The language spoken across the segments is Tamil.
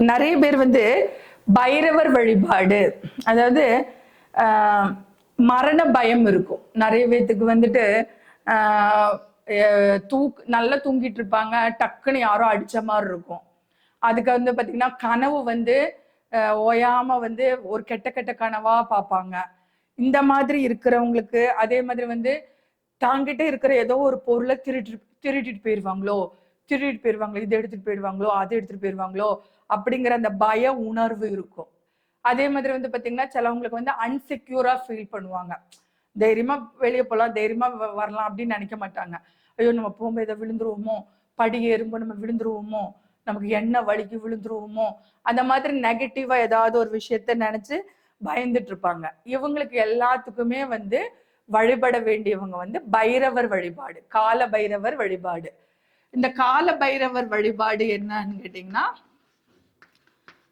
நிறைய பேர் வந்து பைரவர் வழிபாடு அதாவது ஆஹ், மரண பயம் இருக்கும். நிறைய பேத்துக்கு வந்துட்டு ஆஹ், தூக் நல்லா தூங்கிட்டு இருப்பாங்க டக்குன்னு யாரோ அடிச்ச மாதிரி இருக்கும். அதுக்கு வந்து பாத்தீங்கன்னா கனவு வந்து ஓயாம வந்து ஒரு கெட்ட கெட்ட கனவா பார்ப்பாங்க. இந்த மாதிரி இருக்கிறவங்களுக்கு அதே மாதிரி வந்து தாங்கிட்ட இருக்கிற ஏதோ ஒரு பொருளை திருட்டு திருட்டிட்டு போயிடுவாங்களோ திருடிட்டு போயிடுவாங்களோ இதை எடுத்துட்டு போயிடுவாங்களோ அதை எடுத்துட்டு போயிடுவாங்களோ அப்படிங்கிற அந்த பய உணர்வு இருக்கும். அதே மாதிரி வந்து பார்த்தீங்கன்னா சிலவங்களுக்கு வந்து அன்செக்யூரா ஃபீல் பண்ணுவாங்க. தைரியமா வெளியே போகலாம் தைரியமா வ- வரலாம் அப்படின்னு நினைக்க மாட்டாங்க. ஐயோ நம்ம போகும்போது இதை விழுந்துருவோமோ? படி ஏறும்போது நம்ம விழுந்துருவோமோ? நமக்கு என்ன வலிக்கு விழுந்துருவோமோ? அந்த மாதிரி நெகட்டிவா ஏதாவது ஒரு விஷயத்த நினைச்சு பயந்துட்டு இருப்பாங்க. இவங்களுக்கு எல்லாத்துக்குமே வந்து வழிபட வேண்டியவங்க வந்து பைரவர் வழிபாடு கால பைரவர் வழிபாடு. இந்த கால பைரவர் வழிபாடு என்னன்னு கேட்டீங்கன்னா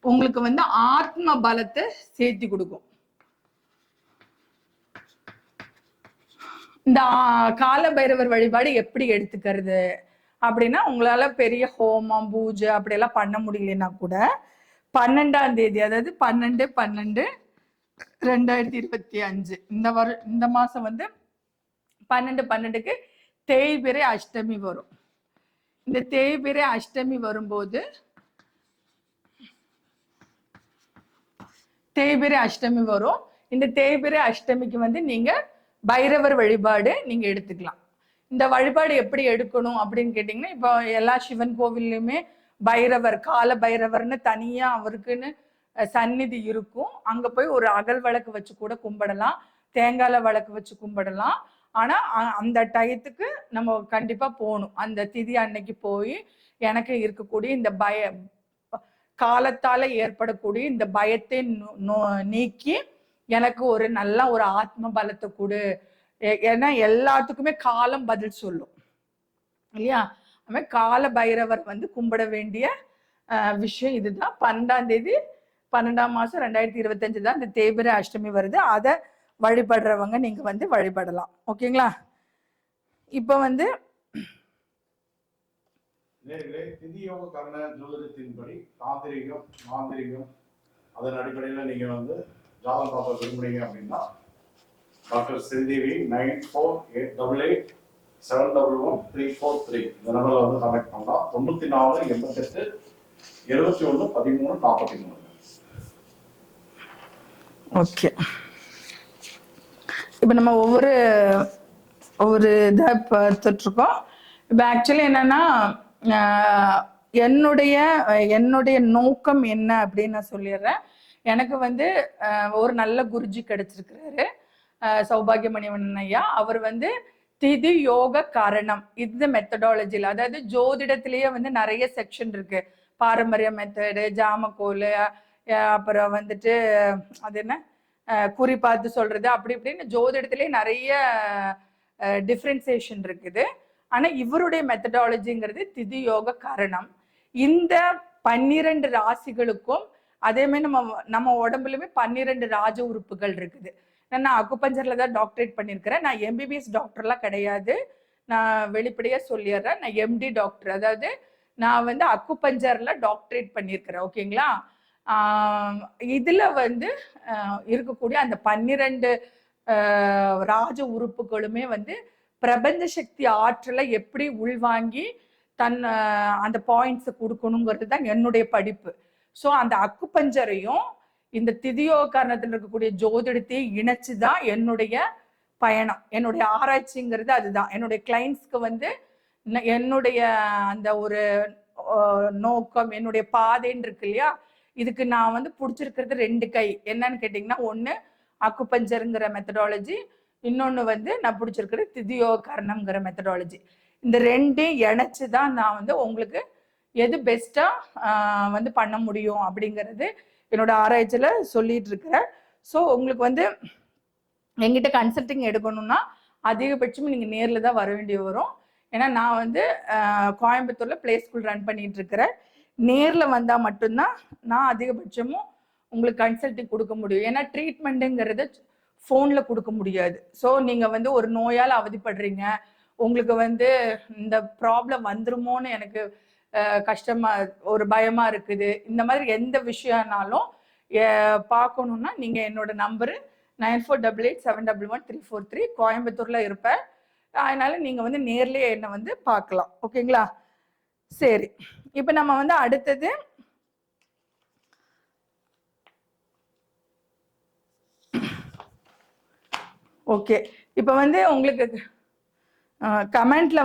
உங்களுக்கு வந்து ஆத்ம பலத்தை சேர்த்தி கொடுக்கும். இந்த கால பைரவர் வழிபாடு எப்படி எடுத்துக்கிறது? அப்படின்னா உங்களால பெரிய ஹோமம் பூஜை அப்படியெல்லாம் பண்ண முடியலன்னா கூட பன்னெண்டாம் தேதி அதாவது பன்னெண்டு பன்னெண்டு ரெண்டாயிரத்தி இருபத்தி அஞ்சு இந்த வரு இந்த மாசம் வந்து பன்னெண்டு பன்னெண்டுக்கு தேய்பிரை அஷ்டமி வரும். இந்த தேய்பிரை அஷ்டமி வரும்போது தேய்பிரை அஷ்டமி வரும். இந்த தேய்பிரை அஷ்டமிக்கு வந்து நீங்க பைரவர் வழிபாடு நீங்க எடுத்துக்கலாம். இந்த வழிபாடு எப்படி எடுக்கணும் அப்படின்னு கேட்டிங்கன்னா இப்போ எல்லா சிவன் கோவில்லையுமே பைரவர் கால பைரவர்னு தனியா அவருக்குன்னு சந்நிதி இருக்கும். அங்க போய் ஒரு அகல் விளக்கு வச்சு கூட கும்பிடலாம். தேங்காய் விளக்கு வச்சு கும்பிடலாம். ஆனா அ- அந்த டயத்துக்கு நம்ம கண்டிப்பா போகணும். அந்த திதி அன்னைக்கு போய் எனக்கு இருக்கக்கூடிய இந்த பய காலத்தால ஏற்படக்கூடிய இந்த பயத்தை நீக்கி எனக்கு ஒரு நல்ல ஒரு ஆத்ம பலத்தை கொடு. ஏன்னா எல்லாத்துக்குமே காலம் பதில் சொல்லும். இல்லையா? அது கால பைரவர் வந்து கும்பிட வேண்டிய விஷயம் இதுதான். பன்னெண்டாம் தேதி பன்னெண்டாம் மாசம் ரெண்டாயிரத்தி இருபத்தஞ்சு தான் இந்த தேபிர அஷ்டமி வருது. அதை வழிபடுறவங்க நீங்க வந்து வழிபடலாம். ஓகேங்களா? இப்போ வந்து நேர்களே திதியோக கர்ண ஜோதிடத்தின்படி தாந்திரிகம் மாந்திரிகம் அதன் அடிப்படையில் நீங்க வந்து ஜாதகம் பார்க்க விரும்புறீங்க அப்படின்னா doctor Sridevi nine four eight double eight seven double one three four three. இந்த நம்பரில் வந்து கான்டாக்ட் பண்ணலாம். தொண்ணூற்றி நாலு எண்பத்தெட்டு எழுபத்தி ஒன்று பதிமூணு நாற்பத்தி மூணு ஓகே. இப்போ நம்ம ஒவ்வொரு ஒவ்வொரு இதை பார்த்துட்ருக்கோம் இப்போ ஆக்சுவலி என்னன்னா என்னுடைய என்னுடைய நோக்கம் என்ன அப்படின்னு நான் சொல்லிடுறேன். எனக்கு வந்து ஒரு நல்ல குருஜி கிடைச்சிருக்கிறாரு. சௌபாகியமணிவன் ஐயா. அவர் வந்து திதி யோக காரணம். இந்த மெத்தடாலஜியில் அதாவது ஜோதிடத்திலேயே வந்து நிறைய செக்ஷன் இருக்கு. பாரம்பரிய மெத்தடு ஜாமக்கோல் அப்புறம் வந்துட்டு அது என்ன? குறி பார்த்து சொல்றது அப்படி இப்படின்னு ஜோதிடத்திலே நிறைய டிஃப்ரென்சேஷன் இருக்குது. ஆனா இவருடைய மெத்தடாலஜிங்கிறது திதி யோக கரணம். இந்த பன்னிரண்டு ராசிகளுக்கும் அதே மாதிரி நம்ம நம்ம உடம்புலயுமே பன்னிரண்டு ராஜ உறுப்புகள் இருக்குது. நான் அக்குபஞ்சர்ல தான் டாக்டரேட் பண்ணியிருக்கிறேன். நான் எம்பிபிஎஸ் டாக்டர்லாம் கிடையாது. நான் வெளிப்படையா சொல்லிடுறேன். நான் எம்டி டாக்டர் அதாவது நான் வந்து அக்குபஞ்சர்ல டாக்டரேட் பண்ணியிருக்கிறேன். ஓகேங்களா இதில் இதுல வந்து இருக்கக்கூடிய அந்த பன்னிரண்டு ராஜ உறுப்புகளுமே வந்து பிரபஞ்ச சக்தி ஆற்றலை எப்படி உள்வாங்கி தன் அந்த பாயிண்ட்ஸை கொடுக்கணுங்கிறது தான் என்னுடைய படிப்பு. ஸோ அந்த அக்குப்பஞ்சரையும் இந்த திதியோகரணத்தில் இருக்கக்கூடிய ஜோதிடத்தையும் இணைச்சு தான் என்னுடைய பயணம். என்னுடைய ஆராய்ச்சிங்கிறது அதுதான். என்னுடைய கிளைண்ட்ஸ்க்கு வந்து என்னுடைய அந்த ஒரு நோக்கம் என்னுடைய பாதைன்னு இருக்கு இல்லையா? இதுக்கு நான் வந்து பிடிச்சிருக்கிறது ரெண்டு கை. என்னன்னு கேட்டிங்கன்னா ஒன்று அக்குபஞ்சருங்கிற மெத்தடாலஜி இன்னொன்று வந்து நான் பிடிச்சிருக்கிறது திதியோ கர்ணம்ங்கிற மெத்தடாலஜி இந்த ரெண்டையும் இணைச்சி தான் நான் வந்து உங்களுக்கு எது பெஸ்ட்டாக வந்து பண்ண முடியும் அப்படிங்கிறது என்னோட ஆராய்ச்சியில் சொல்லிட்டு இருக்கிறேன் ஸோ உங்களுக்கு வந்து எங்கிட்ட கன்சல்டிங் எடுக்கணும்னா அதிகபட்சம் நீங்கள் நேரில் தான் வர வேண்டிய வரும். ஏன்னா நான் வந்து கோயம்புத்தூரில் ப்ளே ஸ்கூல் ரன் பண்ணிட்டு இருக்கிறேன் நேரில் வந்தால் மட்டும்தான் நான் அதிகபட்சமும் உங்களுக்கு கன்சல்டிங் கொடுக்க முடியும். ஏன்னா ட்ரீட்மெண்ட்டுங்கிறது ஃபோனில் கொடுக்க முடியாது. ஸோ நீங்கள் வந்து ஒரு நோயால் அவதிப்படுறீங்க. உங்களுக்கு வந்து இந்த ப்ராப்ளம் வந்துருமோன்னு எனக்கு கஷ்டமாக கஷ்டமா ஒரு பயமா இருக்குது. இந்த மாதிரி எந்த விஷயம்னாலும் பார்க்கணுன்னா நீங்கள் என்னோட number nine four double eight seven double one three four three கோயம்புத்தூரில் இருப்பேன் அதனால நீங்கள் வந்து நேர்லேயே என்னை வந்து பார்க்கலாம். ஓகேங்களா? சரி. இப்போ நம்ம வந்து அடுத்தது ஓகே இப்போ வந்து உங்களுக்கு கமெண்ட்ல